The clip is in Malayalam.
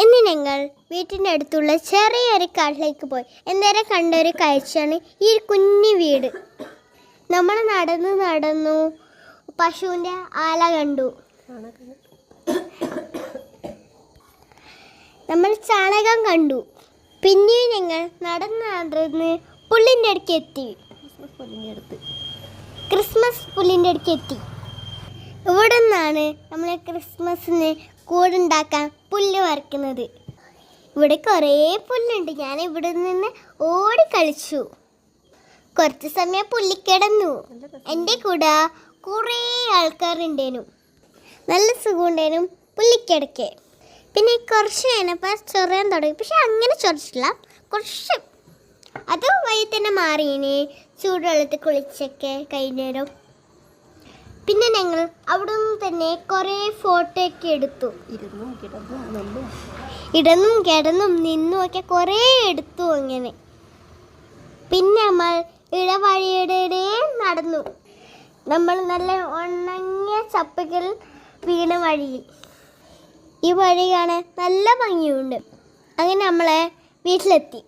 ഇന്ന് ഞങ്ങൾ വീട്ടിന്റെ അടുത്തുള്ള ചെറിയൊരു കാട്ടിലേക്ക് പോയി. എന്നേരം കണ്ട ഒരു കാഴ്ചയാണ് ഈ ഒരു കുഞ്ഞു വീട്. നമ്മൾ നടന്ന് നടന്നു പശുവിന്റെ ആല കണ്ടു. നമ്മൾ ചാണകം കണ്ടു. പിന്നെയും ഞങ്ങൾ നടന്ന് നടന്ന് പുള്ളിന്റെ അടുക്ക് എത്തി. ക്രിസ്മസ് പുല്ലിന്റെ അടുക്ക് എത്തി. ഇവിടെ നിന്നാണ് നമ്മൾ ക്രിസ്മസിന് കൂടുണ്ടാക്കാൻ പുല്ല് വറക്കുന്നത്. ഇവിടെ കുറേ പുല്ലുണ്ട്. ഞാൻ ഇവിടെ നിന്ന് ഓടി കളിച്ചു. കുറച്ച് സമയം പുല്ലി കിടന്നു. എന്റെ കൂടെ കുറേ ആൾക്കാരുണ്ടേനു. നല്ല സുഖമുണ്ടേനും പുല്ലിക്കിടക്ക് പിന്നെ കുറച്ച് കഴിഞ്ഞപ്പോൾ ചൊറിയാൻ തുടങ്ങി. പക്ഷെ അങ്ങനെ ചൊറിച്ചില്ല കുറച്ച്. അത് വഴി തന്നെ മാറിയിന് ചൂടുവെള്ളത്തിൽ കുളിച്ചൊക്കെ കഴിഞ്ഞേരം പിന്നെ ഞങ്ങൾ അവിടെ നിന്ന് തന്നെ കുറേ ഫോട്ടോ ഒക്കെ എടുത്തു. ഇരുന്നും കിടന്നും നിന്നും. ഇടന്നും കിടന്നും നിന്നും ഒക്കെ കുറേ എടുത്തു അങ്ങനെ. പിന്നെ നമ്മൾ ഇടവഴിയുടെ നടന്നു. നമ്മൾ നല്ല ഉണങ്ങിയ ചപ്പുകൾ വീണ വഴിയിൽ ഈ വഴി കാണാൻ നല്ല ഭംഗിയുണ്ട്. അങ്ങനെ നമ്മളെ വീട്ടിലെത്തി.